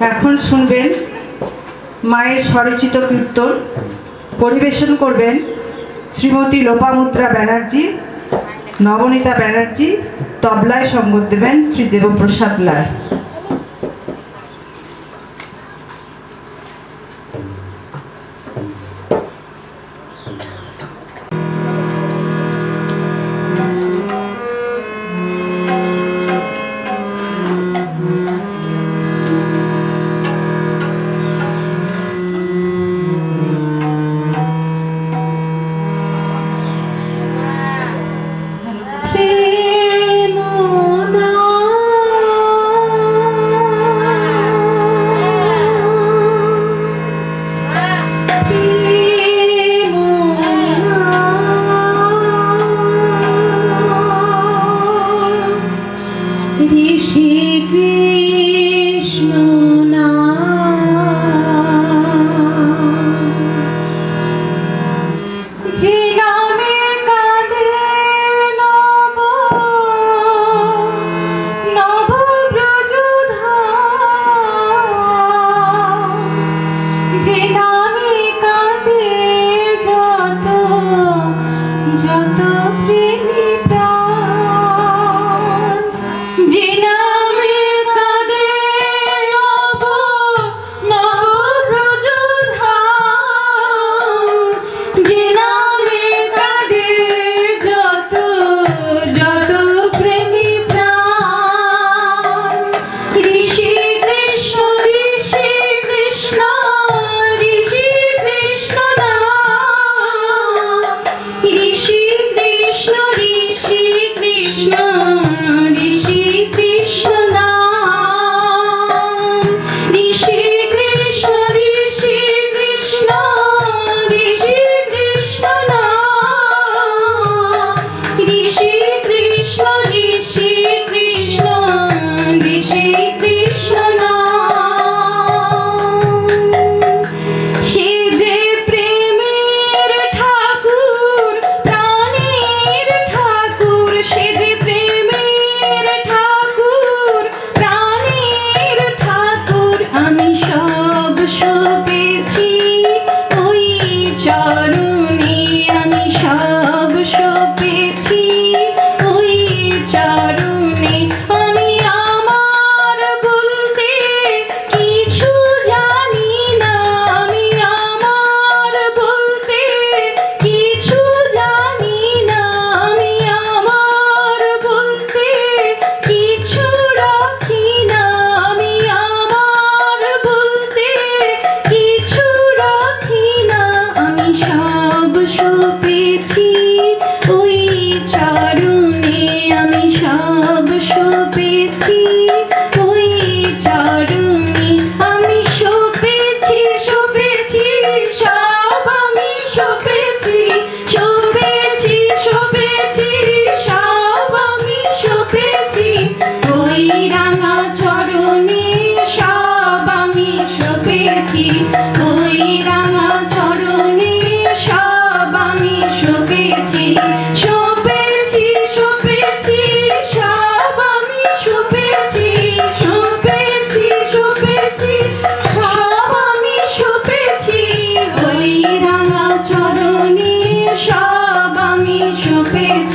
এখন শুনবেন মায়ের স্বরচিত কীর্তন, পরিবেশন করবেন শ্রীমতী লোপামুদ্রা ব্যানার্জি, নবনীতা ব্যানার্জি, তবলায় সঙ্গত দেবেন শ্রী দেবপ্রসাদ লায়।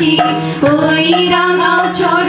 আছি ওই রাঙা চর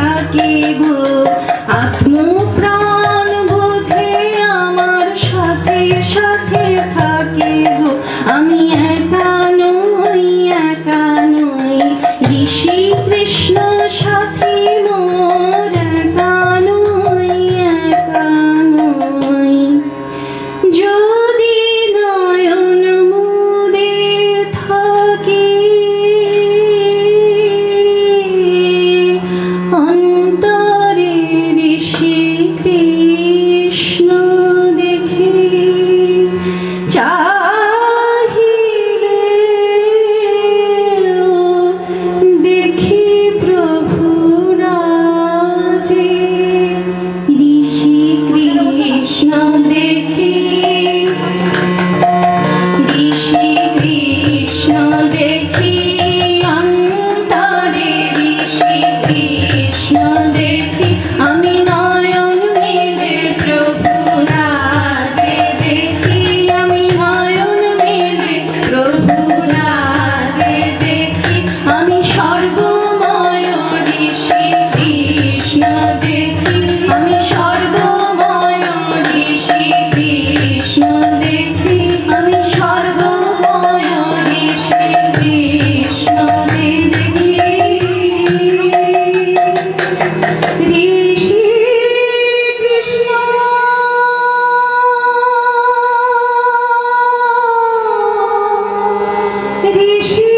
সাথে থাকে she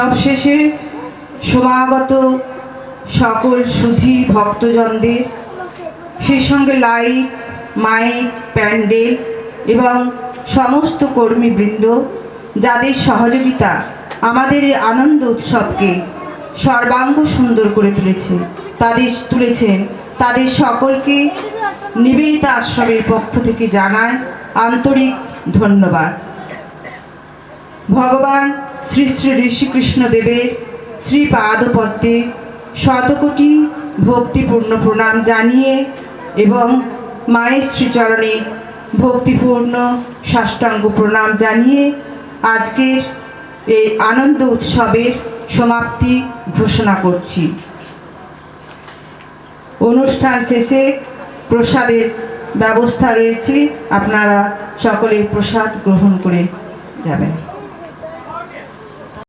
সবশেষে সমাগত সকল সুধী ভক্তজনদের, সেই সঙ্গে লাইট মাইক প্যান্ডেল এবং সমস্ত কর্মীবৃন্দ, যাদের সহযোগিতা আমাদের এই আনন্দ উৎসবকে সর্বাঙ্গ সুন্দর করে তুলেছে, তাদের তুলেছেন, তাদের সকলকে নিবেদিতা আশ্রমের পক্ষ থেকে জানায় আন্তরিক ধন্যবাদ। ভগবান শ্রী শ্রী ঋষিকৃষ্ণ দেবের শ্রী পাদপদ্মে শতকোটি ভক্তিপূর্ণ প্রণাম জানিয়ে এবং মায়ের শ্রীচরণে ভক্তিপূর্ণ সাষ্টাঙ্গ প্রণাম জানিয়ে আজকের এই আনন্দ উৎসবের সমাপ্তি ঘোষণা করছি। অনুষ্ঠান শেষে প্রসাদের ব্যবস্থা রয়েছে। আপনারা সকলে প্রসাদ গ্রহণ করে যাবেন।